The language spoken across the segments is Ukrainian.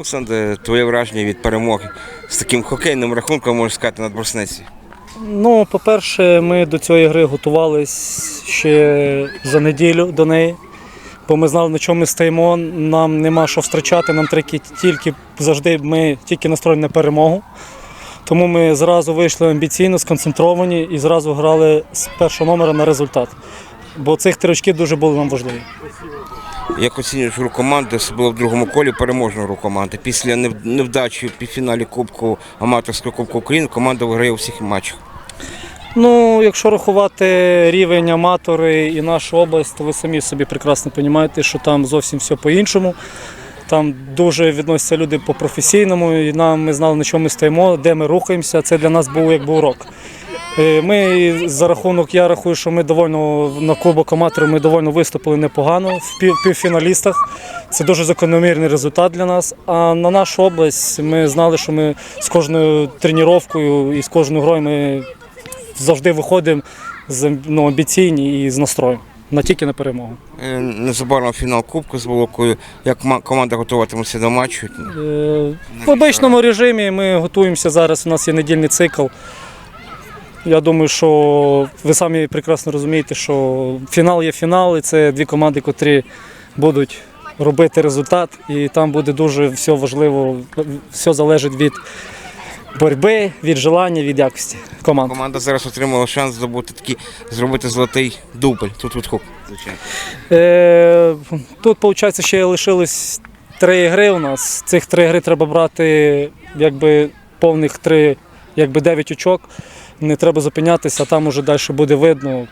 Олександр, твоє враження від перемоги з таким хокейним рахунком, можна сказати, над Борсниці. Ну, по-перше, ми до цієї гри готувались ще за неділю до неї, бо ми знали, на чому ми стоїмо. Нам нема що втрачати, нам тільки, тільки завжди ми тільки настроєні на перемогу. Тому ми зразу вийшли амбіційно, сконцентровані і зразу грали з першого номера на результат. Бо цих три очки дуже були нам важливі. Як оцінюєш гру команди, особливо в другому колі переможну гру команди. Після невдачі в півфіналі Кубку аматорського Кубку України команда виграє у всіх матчах. Ну, якщо рахувати рівень аматори і нашу область, то ви самі собі прекрасно розумієте, що там зовсім все по-іншому. Там дуже відносяться люди по-професійному, і нам ми знали, на чому ми стоїмо, де ми рухаємося. Це для нас був якби урок. Е, Ми за рахунок, я рахую, що ми довольно на Кубок аматорів ми довольно виступили непогано в пів, півфіналістах. Це дуже закономірний результат для нас. А на нашу область ми знали, що ми з кожною тренуванням і з кожною грою ми завжди виходимо з ну, амбіційні і з настроєм. На тільки на перемогу. Е, Незабаром фінал Кубку з Волокою. Як команда готуватиметься до матчу? Е, В обичному режимі ми готуємося зараз. У нас є недільний цикл. Я думаю, що ви самі прекрасно розумієте, що фінал є фінал, і це дві команди, котрі будуть робити результат, і там буде дуже все важливо, все залежить від боротьби, від желання, від якості команд. Команда зараз отримала шанс здобути такий, зробити золотий дубль. Тут від Кубку, звичайно. Е, тут, виходить, ще лишилось три гри у нас. Цих три гри треба брати якби повних три, якби дев'ять очок. Не треба зупинятися, там уже далі буде видно.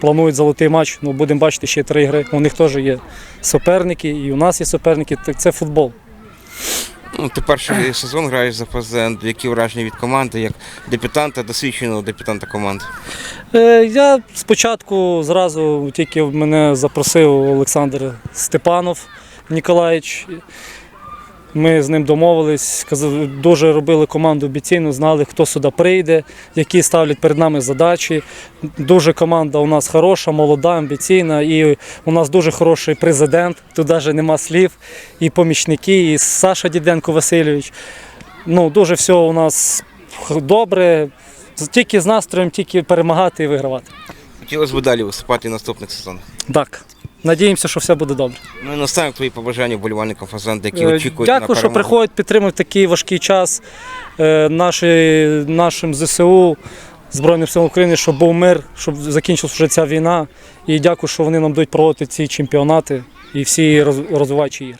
Планують золотий матч, ну будемо бачити ще три гри. У них теж є суперники, і у нас є суперники. Так Це футбол. Ну, ти перший сезон граєш за ФЗН. Які враження від команди, як дебютанта, досвідченого дебютанта команди? Е, Я спочатку зразу тільки мене запросив Олександр Степанов Ніколаївич. Ми з ним домовились, дуже робили команду амбіційно, знали, хто сюди прийде, які ставлять перед нами задачі. Дуже команда у нас хороша, молода, амбіційна, і у нас дуже хороший президент. Тут навіть нема слів, і помічники, і Саша Діденко Васильович. Ну, дуже все у нас добре. Тільки з настроєм, тільки перемагати і вигравати. Хотілося б далі виступати в наступних сезонах. Так. Надіємося, що все буде добре. Ну і настанок твої побажання вболівальникам Фазанди, які очікують. очікують на Дякую, що приходять, підтримують такий важкий час е, наші, нашим ЗСУ, Збройним силам України, щоб був мир, щоб закінчилася вже ця війна. І дякую, що вони нам дають проводити ці чемпіонати і всі роз- розвиваючі ігри.